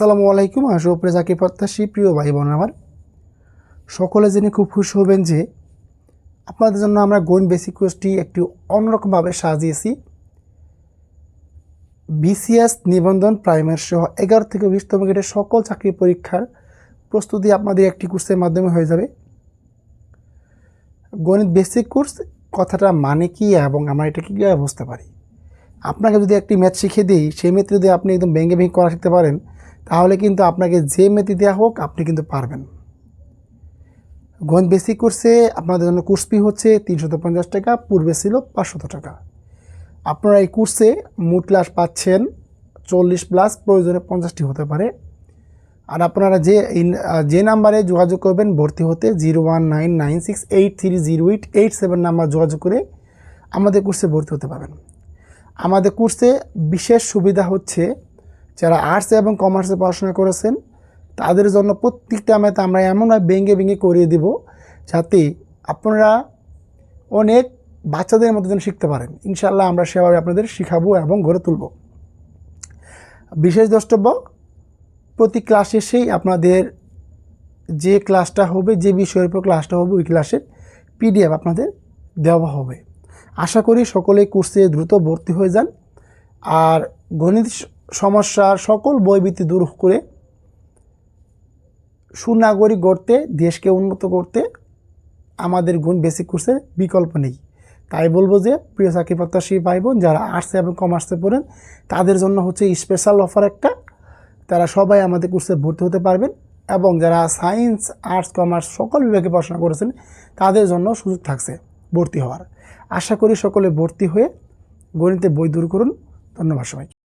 আসসালামু আলাইকুম আশরফরে জাকির প্রত্যাশী, প্রিয় ভাই বোন আমার। সকলে জেনে খুব খুশি হবেন যে আপনাদের জন্য আমরা গোয়েন বেসিক কোর্সটি একটি অন্যরকমভাবে সাজিয়েছি। বিসিএস নিবন্ধন প্রাইমারি সহ এগারো থেকে বিশতম গ্রেডের সকল চাকরি পরীক্ষার প্রস্তুতি আপনাদের একটি কোর্সের মাধ্যমে হয়ে যাবে। গণিত বেসিক কোর্স কথাটা মানে কি এবং আমরা এটা কীভাবে বুঝতে পারি? আপনাকে যদি একটি ম্যাথ শিখিয়ে দিই, সেই ম্যাথ যদি আপনি একদম ভেঙে ভেঙে করা শিখতে পারেন তাহলে কিন্তু আপনাকে যে ম্যাথই দেওয়া হোক, আপনি কিন্তু পারবেন। গণিত বেসিক কোর্সে আপনাদের জন্য কোর্স ফি হচ্ছে তিনশত পঞ্চাশ টাকা, পূর্বে ছিল পাঁচশত টাকা। আপনারা এই কোর্সে মোট ক্লাস পাচ্ছেন চল্লিশ প্লাস, প্রয়োজনে পঞ্চাশটি হতে পারে। আর আপনারা যে যে নাম্বারে যোগাযোগ করবেন, ভর্তি হতে zero one nine nine six eight three zero eight eight seven number যোগাযোগ করে আমাদের কোর্সে ভর্তি হতে পারবেন। আমাদের কোর্সে বিশেষ সুবিধা হচ্ছে যারা আর্টস এবং কমার্সে পড়াশোনা করেছেন, তাদের জন্য প্রত্যেকটা ম্যাথ আমরা এমনভাবে ভেঙে ভেঙে করিয়ে দিব যাতে আপনারা অনেক বাচ্চাদের মতো যেন শিখতে পারেন। ইনশাল্লাহ আমরা সেভাবে আপনাদের শিখাবো এবং গড়ে তুলব। বিশেষ দ্রষ্টব্য, প্রতি ক্লাস শেষেই আপনাদের যে ক্লাসটা হবে, যে বিষয়ের উপর ক্লাসটা হবে, ওই ক্লাসের পিডিএফ আপনাদের দেওয়া হবে। আশা করি সকলেই কোর্সে দ্রুত ভর্তি হয়ে যান। আর গণিত সমস্যার সকল বইবৃত্তি দূর করে সুনাগরিক গড়তে, দেশকে উন্নত করতে আমাদের গুণ বেসিক কোর্সের বিকল্প নেই। তাই বলব যে, প্রিয় চাকরি প্রত্যাশী ভাই বোন যারা আর্টসে এবং কমার্সে পড়েন, তাদের জন্য হচ্ছে স্পেশাল অফার একটা। তারা সবাই আমাদের কোর্সে ভর্তি হতে পারবেন এবং যারা সায়েন্স আর্টস কমার্স সকল বিভাগে পড়াশোনা করেছেন, তাদের জন্য সুযোগ থাকছে ভর্তি হওয়ার। আশা করি সকলে ভর্তি হয়ে গণিতে বই দূর করুন। ধন্যবাদ সবাই